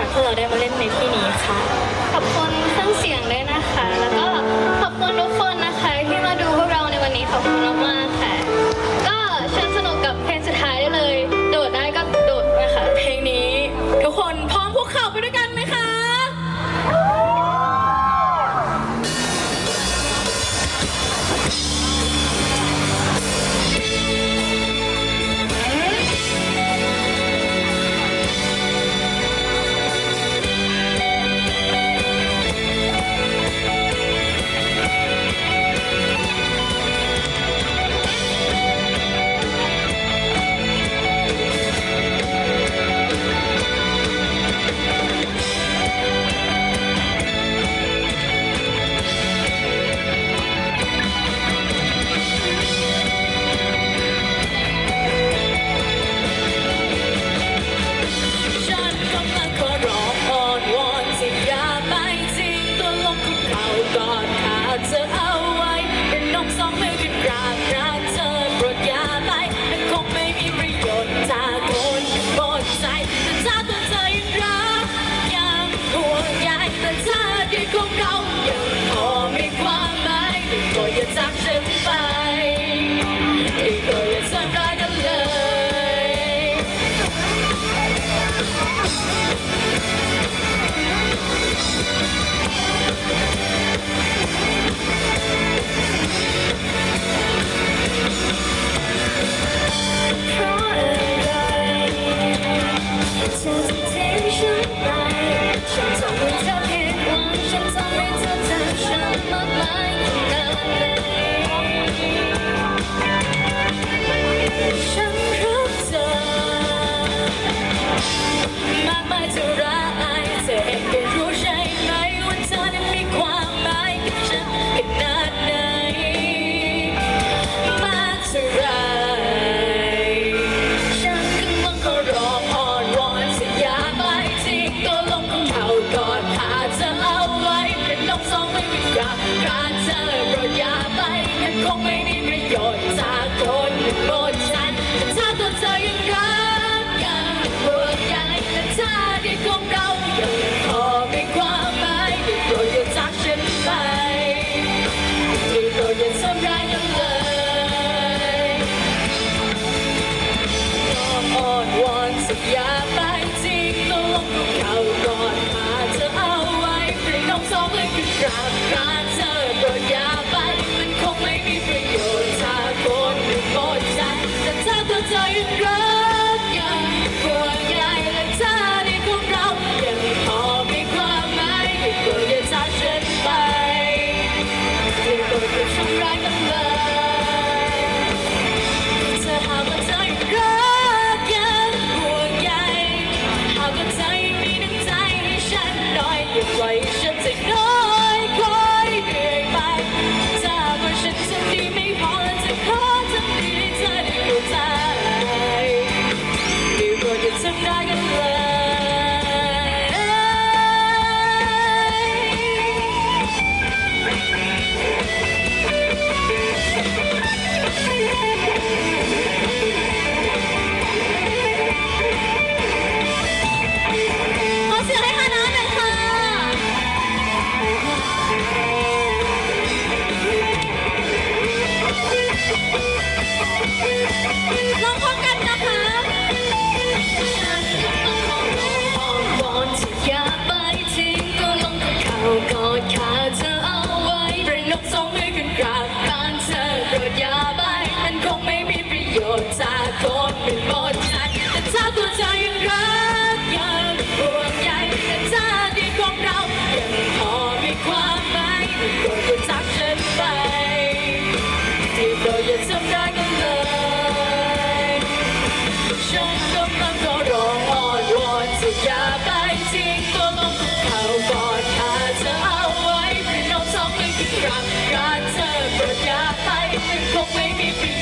ค่ะที่เราได้มาเล่นในที่นี้ค่ะ ขอบคุณเครื่องเสียงด้วยนะคะ แล้วก็ขอบคุณทุกคนนะคะที่มาดูพวกเราในวันนี้ขอบคุณมาก คงไม่มีประยชจากคนโปรฉนถ้าตัวเอยัรักยังห่วงใยและถ้าที่ของเรายังพอมีควาายได้โปรดย่จากฉันไปได้โปดย่าทำร้ายฉัเลยก็อ้อนวอนสักยาไปจิงตังกับเขาก่อนมาเธอเอาไว้ไปน้องสองเลยคือกการ Mira baby.